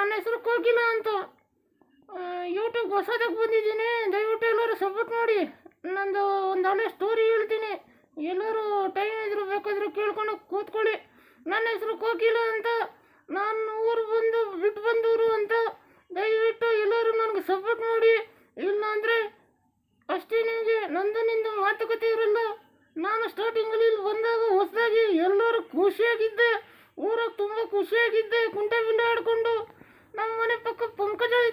ನನ್ನ ಹೆಸರು ಕೋಕಿಲ ಅಂತ. ಯೂಟ್ಯೂಬ್ ಹೊಸದಾಗಿ ಬಂದಿದ್ದೀನಿ. ದಯವಿಟ್ಟು ಎಲ್ಲರೂ ಸಪೋರ್ಟ್ ಮಾಡಿ. ನಂದು ಒಂದು ಹಳೆ ಸ್ಟೋರಿ ಹೇಳ್ತೀನಿ. ಎಲ್ಲರೂ ಟೈಮ್ ಇದ್ರು ಬೇಕಾದರೂ ಕೇಳ್ಕೊಂಡು ಕೂತ್ಕೊಳ್ಳಿ. ನನ್ನ ಹೆಸರು ಕೋಕಿಲ ಅಂತ. ನಾನು ಊರು ಬಂದು, ಬಿಟ್ಟು ಬಂದವರು ಅಂತ. ದಯವಿಟ್ಟು ಎಲ್ಲರೂ ನನಗೆ ಸಪೋರ್ಟ್ ಮಾಡಿ. ಇಲ್ಲ ಅಂದರೆ ಅಷ್ಟೇ ನಿಮಗೆ ನಂದು ನಿಂದು ಮಾತುಕತೆ ಇರಲ್ಲ. ನಾನು ಸ್ಟಾರ್ಟಿಂಗಲ್ಲಿ ಇಲ್ಲಿ ಬಂದಾಗ ಹೊಸದಾಗಿ ಎಲ್ಲರೂ ಖುಷಿಯಾಗಿದ್ದೆ. ಊರಾಗ ತುಂಬ ಖುಷಿಯಾಗಿದ್ದೆ. ಕುಂಟೆ ಬಿಂಡೆ ಆಡಿಕೊಂಡು. 난 오늘 뽀뽀 봄꽃을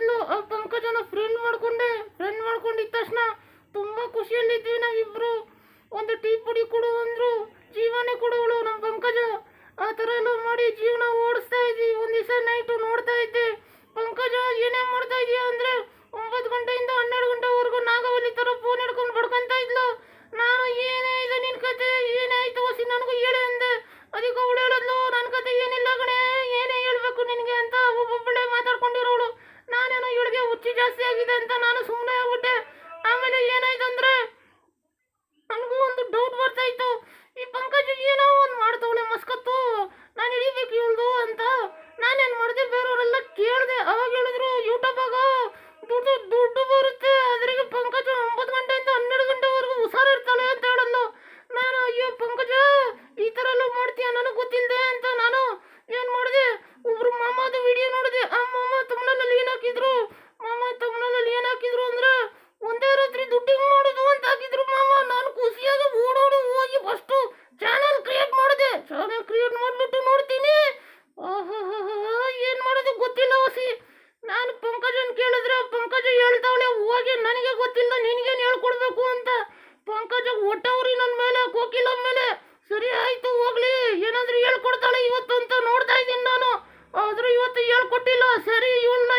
ನಿನಗೇನು ಹೇಳ್ಕೊಡ್ಬೇಕು ಅಂತ? ಪಂಕಜ್ ಒಟ್ಟವ್ರಿ ನನ್ನ ಮೇಲೆ, ಕೋಕಿಲ ಮೇಲೆ. ಸರಿ ಆಯ್ತು, ಹೋಗ್ಲಿ. ಏನಾದ್ರೂ ಹೇಳ್ಕೊಡ್ತಾಳೆ ಇವತ್ತು ಅಂತ ನೋಡ್ತಾ ಇದ್ದೀನಿ ನಾನು. ಆದ್ರೂ ಇವತ್ತು ಹೇಳ್ಕೊಟ್ಟಿಲ್ಲ. ಸರಿ, ಇವಳನ್ನ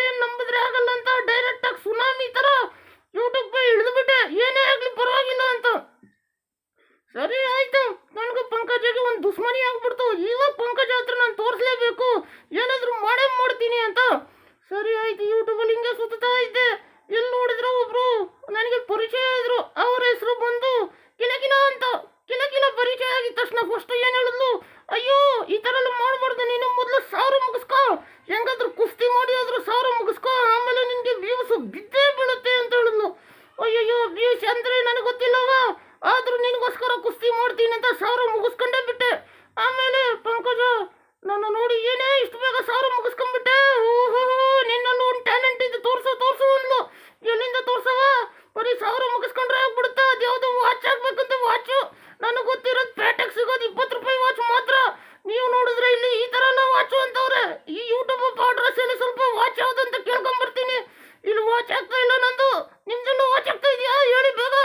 ವಾಚ್ ಅಂತವ್ರೆ ಈ ಯೂಟ್ಯೂಬ್ ಅಡ್ರೆಸ್ ಅಲ್ಲಿ ಸ್ವಲ್ಪ ವಾಚ್ ಯಾವ್ದು ಅಂತ ಕೇಳ್ಕೊಂಡ್ಬರ್ತೀನಿ ಇಲ್ಲಿ ವಾಚ್ ಆಗ್ತಾ ಇಲ್ಲ ನಂದು. ನಿಮ್ದೆಲ್ಲ ವಾಚ್ ಆಗ್ತಾ ಇದೆಯಾ? ಹೇಳಿ ಬೇಗ.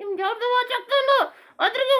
ನಿಮ್ದು ಯಾವ್ದು ವಾಚ್ ಆಗ್ತಾ ಇಲ್ಲ? ಅದ್ರಿಗೆ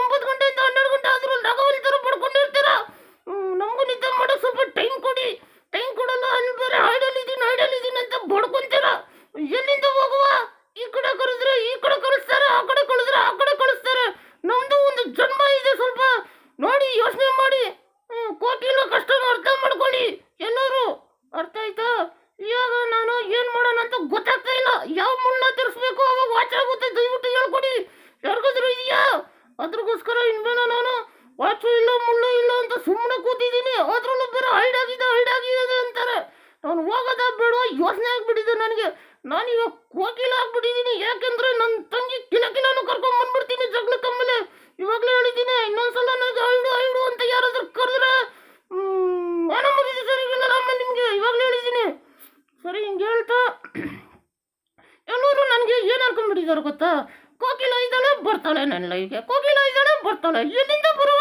ಮಾಡಿದಾರೆ ಗೊತ್ತಾ? ಕೋಕಿಲ ಇದ್ದಾಳೆ ಬರ್ತಾಳೆ ನನ್ನ ಲೈಫ್ಗೆ ಕೋಕಿಲ ಇದ್ದಾಳೆ ಬರ್ತಾಳೆ. ಎಲ್ಲಿಂದ ಬರುವ?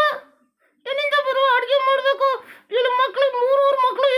ಎಲ್ಲಿಂದ ಬರುವ? ಅಡುಗೆ ಮಾಡಬೇಕು. ಇಲ್ಲಿ ಮಕ್ಳು ಮೂರು ಮೂರು ಮಕ್ಕಳು